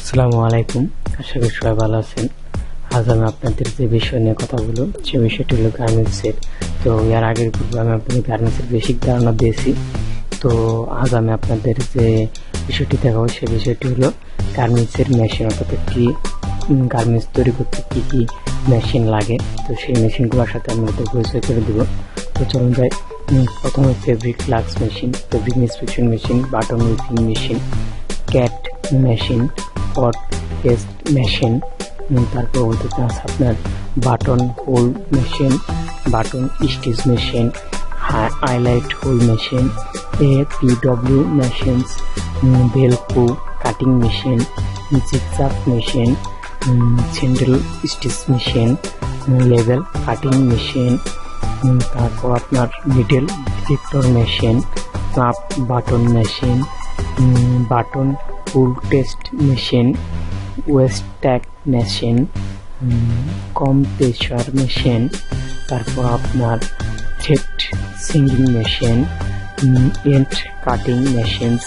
আসসালামু আলাইকুম। আশা করি সবাই ভালো আছেন। আজ আমি আপনাদের যে বিষয় নিয়ে কথা বলব, সে বিষয়টি হলো গার্মেন্টসের তো এর আগের পূর্বে আমি আপনাদের গার্মেন্টসের বেসিক ধারণা দিয়েছি। তো আজ আমি আপনাদের যে বিষয়টি দেখাবো, সে বিষয়টি হলো গার্মেন্টসের মেশিন অর্থাৎ একটি গার্মেন্টস তৈরি করতে কী কী মেশিন লাগে। তো সেই মেশিনগুলোর সাথে আমি আপনাদের পরিচয় করে দেবো। তো চলুন যাই প্রথমে fabric lux machine fabric inspection machine button machine cat machine pot paste machine তারপর আছে আপনার button hole machine button stitch machine highlight hole machine A PW machines বেলকো cutting machine zigzag machine সিন্ডেল stitch machine level cutting machine তারপর আপনার metal detector machine cup button machine button full test machine কম pressure machine তারপর আপনার thread singeing machine end cutting machines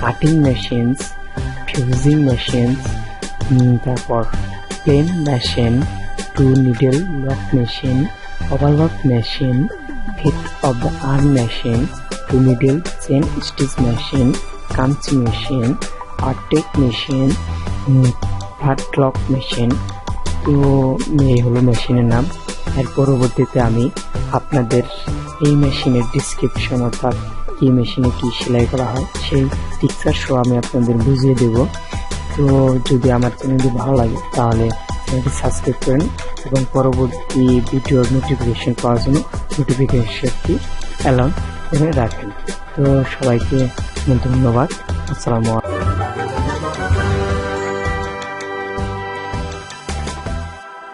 cutting machines fusing machines তারপর pen machine two needle lock machine overlock machine feed off the arm machine two needle chain stitch machine কামচি machine আর্টেক machine flatlock machine তো এই হলো মেশিনের নাম। এর পরবর্তীতে আমি আপনাদের এই মেশিনের ডিসক্রিপশন অর্থাৎ কি মেশিনে কি সেলাই করা হয়, সেই পিকচার শো আমি আপনাদের বুঝিয়ে দেব। তো যদি আমার চ্যানেলটি ভালো লাগে, তাহলে চ্যানেলটি সাবস্ক্রাইব করেন এবং পরবর্তী ভিডিওর নোটিফিকেশন পাওয়ার জন্য নোটিফিকেশনটি অ্যালাউন করে রাখেন। তো সবাইকে ধন্যবাদ। আসসালামু আলাইকুম।